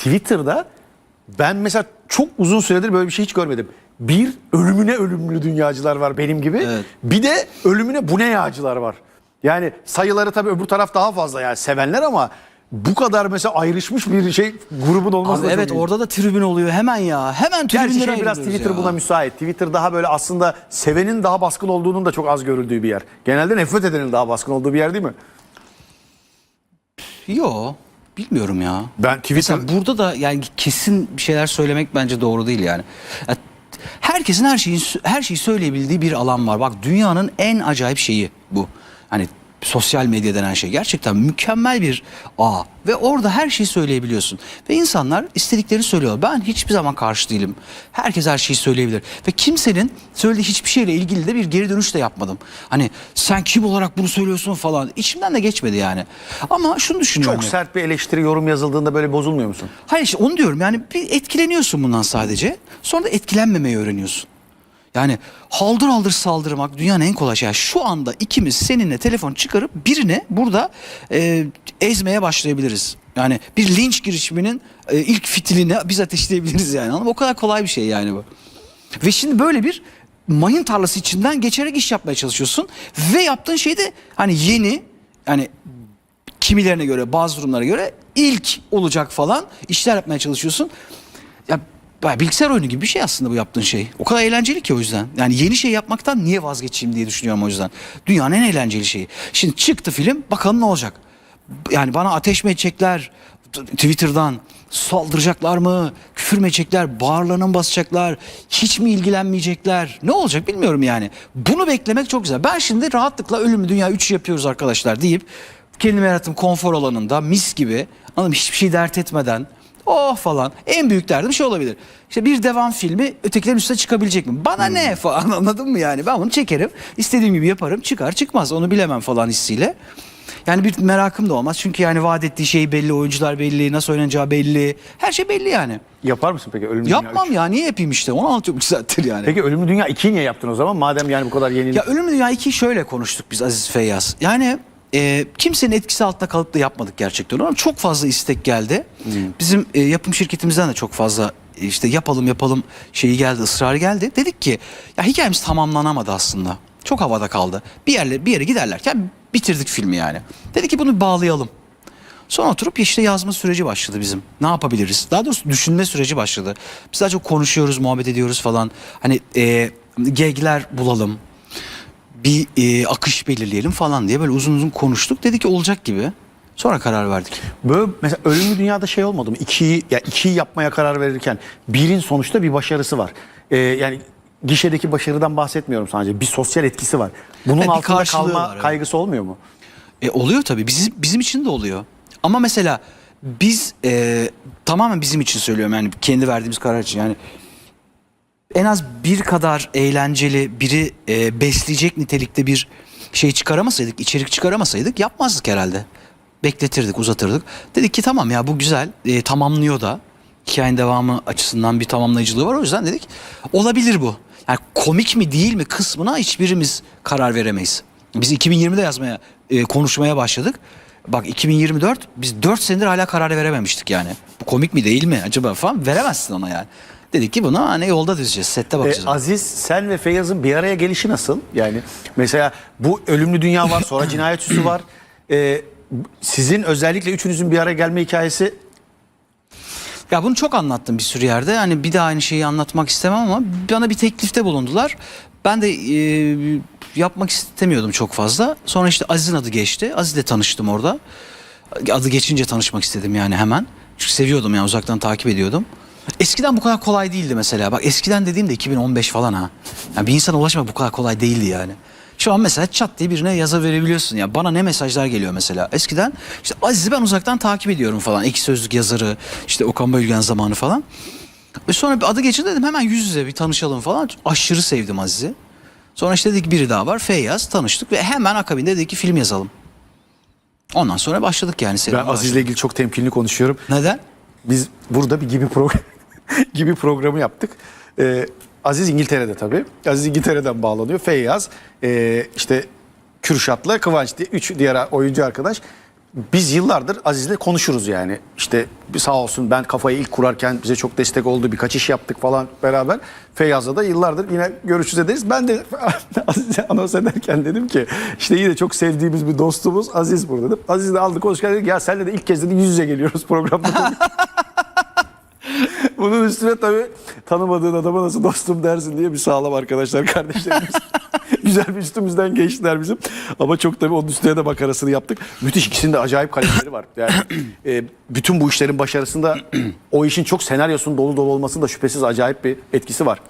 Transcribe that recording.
Twitter'da ben mesela çok uzun süredir böyle bir şey hiç görmedim. Bir ölümüne ölümlü dünyacılar var benim gibi. Evet. Bir de ölümüne bu ne yağcılar var. Yani sayıları tabii öbür taraf daha fazla yani sevenler ama bu kadar mesela ayrışmış bir şey grubun olması Abi da çok evet orada da tribün oluyor hemen ya. Hemen Gerçi tribünlere şey biraz ayrılıyoruz Twitter ya. buna müsait. Twitter daha böyle aslında sevenin daha baskın olduğunun da çok az görüldüğü bir yer. Genelde nefret edenin daha baskın olduğu bir yer değil mi? Yo bilmiyorum ya. Ben Twitter Mesela burada da yani kesin bir şeyler söylemek bence doğru değil yani. Ya, herkesin her şeyi her şeyi söyleyebildiği bir alan var. Bak dünyanın en acayip şeyi bu. Hani sosyal medya denen şey gerçekten mükemmel bir ağ ve orada her şeyi söyleyebiliyorsun. Ve insanlar istediklerini söylüyor. Ben hiçbir zaman karşı değilim. Herkes her şeyi söyleyebilir ve kimsenin söylediği hiçbir şeyle ilgili de bir geri dönüş de yapmadım. Hani sen kim olarak bunu söylüyorsun falan. İçimden de geçmedi yani. Ama şunu düşünüyorum. çok sert bir eleştiri yorum yazıldığında böyle bozulmuyor musun? Hayır işte onu diyorum yani bir etkileniyorsun bundan sadece. Sonra da etkilenmemeyi öğreniyorsun. Yani haldır haldır saldırmak dünyanın en kolay şeyi. Şu anda ikimiz seninle telefon çıkarıp birine burada e, ezmeye başlayabiliriz. Yani bir linç girişiminin e, ilk fitilini biz ateşleyebiliriz yani. O kadar kolay bir şey yani bu. Ve şimdi böyle bir mayın tarlası içinden geçerek iş yapmaya çalışıyorsun. Ve yaptığın şey de hani yeni yani kimilerine göre bazı durumlara göre ilk olacak falan işler yapmaya çalışıyorsun. Ya bayağı bilgisayar oyunu gibi bir şey aslında bu yaptığın şey. O kadar eğlenceli ki o yüzden. Yani yeni şey yapmaktan niye vazgeçeyim diye düşünüyorum o yüzden. Dünyanın en eğlenceli şeyi. Şimdi çıktı film bakalım ne olacak. Yani bana ateş mi edecekler Twitter'dan saldıracaklar mı? Küfür mü edecekler? Bağırlarına mı basacaklar? Hiç mi ilgilenmeyecekler? Ne olacak bilmiyorum yani. Bunu beklemek çok güzel. Ben şimdi rahatlıkla Ölümlü Dünya 3 yapıyoruz arkadaşlar deyip kendime yarattığım konfor alanında mis gibi anladın mı? hiçbir şey dert etmeden oh falan en büyük derdim şey olabilir. İşte bir devam filmi ötekilerin üstüne çıkabilecek mi? Bana ne falan anladın mı yani? Ben bunu çekerim istediğim gibi yaparım çıkar çıkmaz onu bilemem falan hissiyle. Yani bir merakım da olmaz çünkü yani vaat ettiği şey belli, oyuncular belli, nasıl oynanacağı belli. Her şey belli yani. Yapar mısın peki Ölümlü Dünya Yapmam 3? ya niye yapayım işte onu anlatıyorum zaten yani. Peki Ölümlü Dünya 2'yi niye yaptın o zaman? Madem yani bu kadar yeni. Ya Ölümlü Dünya 2'yi şöyle konuştuk biz Aziz Feyyaz. Yani e, kimsenin etkisi altında kalıp da yapmadık gerçekten. Ama çok fazla istek geldi. Bizim e, yapım şirketimizden de çok fazla işte yapalım yapalım şeyi geldi, ısrarı geldi. Dedik ki ya hikayemiz tamamlanamadı aslında. Çok havada kaldı. Bir yerle bir yere giderlerken bitirdik filmi yani. Dedik ki bunu bağlayalım. Sonra oturup işte yazma süreci başladı bizim. Ne yapabiliriz? Daha doğrusu düşünme süreci başladı. Biz daha çok konuşuyoruz, muhabbet ediyoruz falan. Hani e, gagler bulalım. Bir e, akış belirleyelim falan diye böyle uzun uzun konuştuk. Dedi ki olacak gibi. Sonra karar verdik. Böyle mesela Ölümlü Dünya'da şey olmadı mı? İkiyi, ya ikiyi yapmaya karar verirken birin sonuçta bir başarısı var. Ee, yani gişedeki başarıdan bahsetmiyorum sadece. Bir sosyal etkisi var. Bunun bir altında karşılığı kalma var, evet. kaygısı olmuyor mu? E, oluyor tabii. Bizim, bizim için de oluyor. Ama mesela biz e, tamamen bizim için söylüyorum yani kendi verdiğimiz karar için yani en az bir kadar eğlenceli biri e, besleyecek nitelikte bir şey çıkaramasaydık, içerik çıkaramasaydık yapmazdık herhalde. Bekletirdik, uzatırdık. Dedik ki tamam ya bu güzel, e, tamamlıyor da. Hikayenin devamı açısından bir tamamlayıcılığı var. O yüzden dedik olabilir bu. Yani komik mi değil mi kısmına hiçbirimiz karar veremeyiz. Biz 2020'de yazmaya, e, konuşmaya başladık. Bak 2024 biz 4 senedir hala karar verememiştik yani. Bu komik mi değil mi acaba falan veremezsin ona yani. Dedik ki bunu hani yolda düzeceğiz, sette Ee, bakacağız. Aziz, sen ve Feyyaz'ın bir araya gelişi nasıl? Yani mesela bu Ölümlü Dünya var, sonra Cinayet Süsü var. Ee, sizin özellikle üçünüzün bir araya gelme hikayesi Ya bunu çok anlattım bir sürü yerde. Hani bir daha aynı şeyi anlatmak istemem ama bana bir teklifte bulundular. Ben de e, yapmak istemiyordum çok fazla. Sonra işte Aziz'in adı geçti. Aziz'le tanıştım orada. Adı geçince tanışmak istedim yani hemen. Çünkü seviyordum yani uzaktan takip ediyordum. Eskiden bu kadar kolay değildi mesela. Bak eskiden dediğimde 2015 falan ha. Yani bir insana ulaşmak bu kadar kolay değildi yani. Şu an mesela çat diye birine yaza verebiliyorsun ya. Bana ne mesajlar geliyor mesela. Eskiden işte Aziz'i ben uzaktan takip ediyorum falan. Ek sözlük yazarı, işte Okan Bayülgen zamanı falan. Ve sonra bir adı geçin dedim hemen yüz yüze bir tanışalım falan. Aşırı sevdim Aziz'i. Sonra işte dedik biri daha var Feyyaz tanıştık ve hemen akabinde dedik ki film yazalım. Ondan sonra başladık yani ben Aziz'le ilgili çok temkinli konuşuyorum. Neden? Biz burada bir gibi program gibi programı yaptık. Ee, Aziz İngiltere'de tabii. Aziz İngiltere'den bağlanıyor. Feyyaz, ee, işte Kürşat'la Kıvanç diye üç diğer oyuncu arkadaş. biz yıllardır Aziz'le konuşuruz yani. İşte sağ olsun ben kafayı ilk kurarken bize çok destek oldu. Birkaç iş yaptık falan beraber. Feyyaz'la da yıllardır yine görüşürüz ederiz. Ben de Aziz'e anons ederken dedim ki işte yine çok sevdiğimiz bir dostumuz Aziz burada dedim. Aziz de aldık konuşurken dedik ya senle de ilk kez dedi yüz yüze geliyoruz programda. Bunun üstüne tabii tanımadığın adama nasıl dostum dersin diye bir sağlam arkadaşlar kardeşlerimiz. Güzel bir üstümüzden geçtiler bizim. Ama çok tabii onun üstüne de makarasını yaptık. Müthiş ikisinin de acayip kaliteleri var. Yani e, bütün bu işlerin başarısında o işin çok senaryosunun dolu dolu olmasının da şüphesiz acayip bir etkisi var.